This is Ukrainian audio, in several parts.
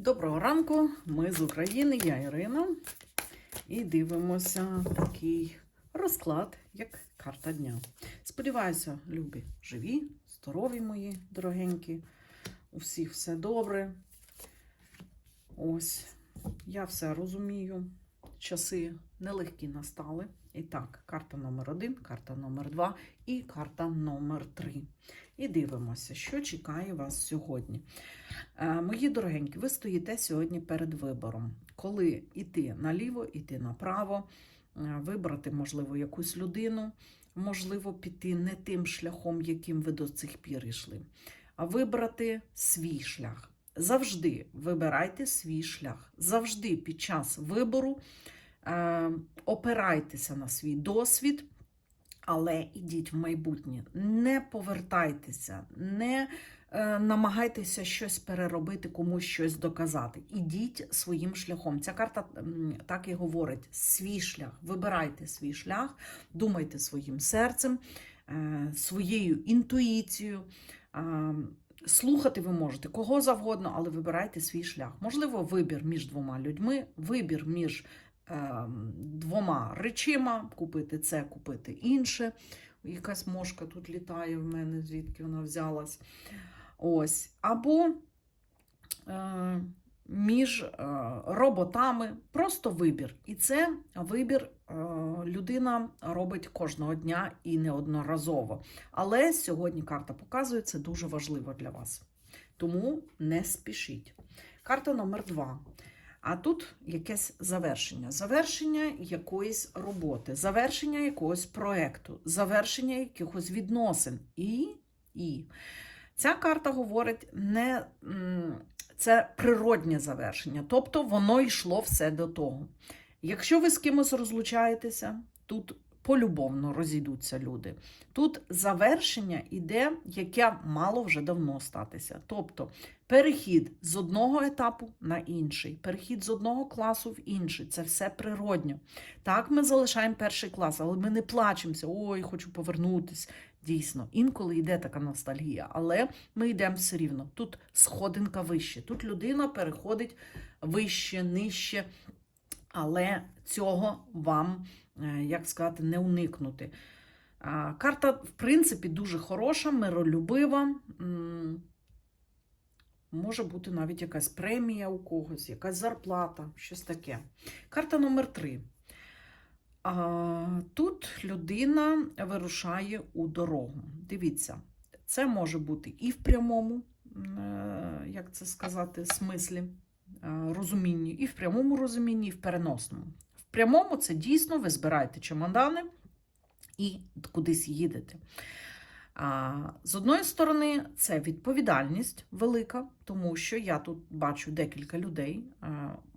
Доброго ранку, ми з України, я Ірина. І дивимося такий розклад, як карта дня. Сподіваюся, любі, живі, здорові мої дорогенькі. У всіх все добре. Ось, я все розумію. Часи нелегкі настали. І так, карта номер один, карта номер два і карта номер три. І дивимося, що чекає вас сьогодні. Е, Мої дорогенькі, ви стоїте сьогодні перед вибором, коли йти наліво, йти направо, е, вибрати, можливо, якусь людину, можливо, піти не тим шляхом, яким ви до цих пір йшли, а вибрати свій шлях. Завжди вибирайте свій шлях. Завжди під час вибору опирайтеся на свій досвід. Але ідіть в майбутнє, не повертайтеся, не е, намагайтеся щось переробити, комусь щось доказати. Ідіть своїм шляхом. Ця карта так і говорить: свій шлях. Вибирайте свій шлях, думайте своїм серцем, е, своєю інтуїцією. Е, Слухати ви можете кого завгодно, але вибирайте свій шлях. Можливо, вибір між двома людьми, вибір між е, двома речима, купити це, купити інше. Якась мошка тут літає в мене, звідки вона взялась. Ось. Або е, між е, роботами просто вибір. І це вибір е, людина робить кожного дня і неодноразово. Але сьогодні карта показує, це дуже важливо для вас. Тому не спішіть. Карта номер два. А тут якесь завершення. Завершення якоїсь роботи, завершення якогось проекту, завершення якихось відносин. І, і. Ця карта говорить, не, це природнє завершення, тобто воно йшло все до того. Якщо ви з кимось розлучаєтеся, тут полюбовно розійдуться люди. Тут завершення іде, яке мало вже давно статися. Тобто перехід з одного етапу на інший, перехід з одного класу в інший це все природньо. Так, ми залишаємо перший клас, але ми не плачемося. Ой, хочу повернутися. Дійсно, інколи йде така ностальгія, але ми йдемо все рівно. Тут сходинка вище. Тут людина переходить вище, нижче, але цього вам, як сказати, не уникнути. Карта, в принципі, дуже хороша, миролюбива. Може бути навіть якась премія у когось, якась зарплата, щось таке. Карта номер три. Тут людина вирушає у дорогу. Дивіться, це може бути і в прямому, е, як це сказати, смислі е, розумінні, і в прямому розумінні, і в переносному. Прямому це дійсно ви збираєте чемодани і кудись їдете. З одної сторони, це відповідальність велика, тому що я тут бачу декілька людей.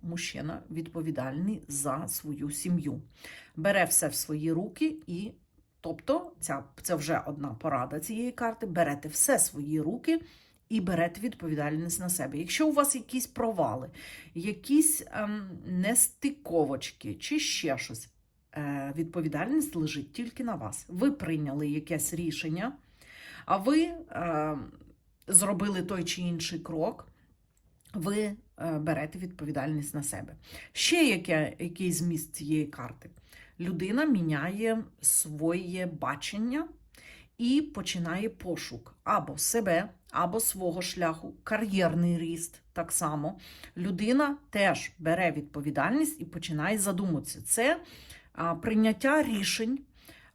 Мужчина відповідальний за свою сім'ю. Бере все в свої руки і. Тобто, ця, це вже одна порада цієї карти. Берете все свої руки і берете відповідальність на себе. Якщо у вас якісь провали, якісь ем, нестиковочки чи ще щось, е, відповідальність лежить тільки на вас. Ви прийняли якесь рішення, а ви е, зробили той чи інший крок, ви е, берете відповідальність на себе. Ще яке, який зміст цієї карти? Людина міняє своє бачення і починає пошук або себе, або свого шляху, кар'єрний ріст так само. Людина теж бере відповідальність і починає задумуватися. Це прийняття рішень,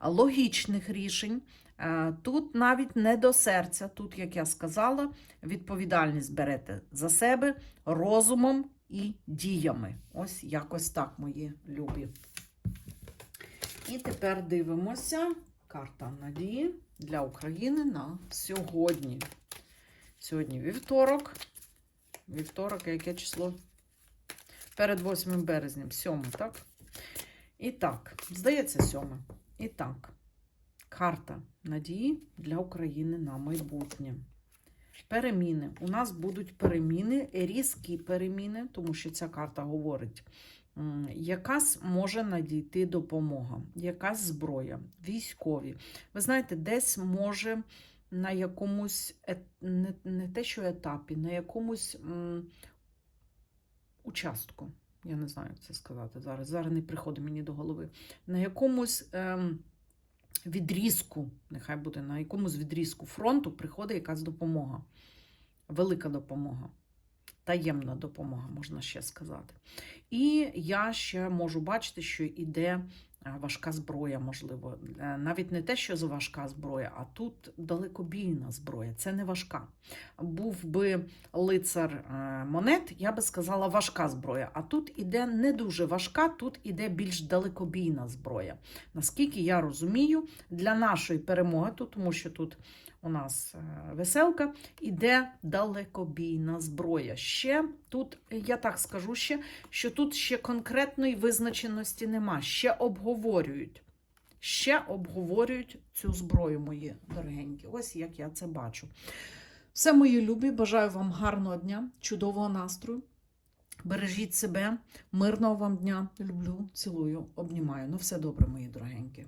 логічних рішень. Е, Тут навіть не до серця, тут, як я сказала, відповідальність берете за себе розумом і діями. Ось якось так, мої любі. І тепер дивимося карта надії для України на сьогодні. Сьогодні вівторок. Вівторок, яке число? Перед 8 березням, 7, так? І так, здається, 7. І так, карта надії для України на майбутнє. Переміни. У нас будуть переміни, різкі переміни, тому що ця карта говорить, якась може надійти допомога, якась зброя, військові. Ви знаєте, десь може на якомусь, не, не те, що етапі, на якомусь м, участку. Я не знаю, як це сказати зараз. Зараз не приходить мені до голови. На якомусь ем, відрізку, нехай буде, на якомусь відрізку фронту приходить якась допомога. Велика допомога. Таємна допомога, можна ще сказати. І я ще можу бачити, що йде важка зброя, можливо. Е, Навіть не те, що важка зброя, а тут далекобійна зброя. Це не важка. Був би лицар е, монет, я би сказала важка зброя. А тут іде не дуже важка, тут іде більш далекобійна зброя. Наскільки я розумію, для нашої перемоги, тут, тому що тут у нас е, веселка, іде далекобійна зброя. Ще тут, я так скажу ще, що тут ще конкретної визначеності нема. Ще обговорюють. Ще обговорюють цю зброю, мої дорогенькі. Ось як я це бачу. Все, мої любі, бажаю вам гарного дня, чудового настрою. Бережіть себе, мирного вам дня. Люблю, цілую, обнімаю. Ну, все добре, мої дорогенькі.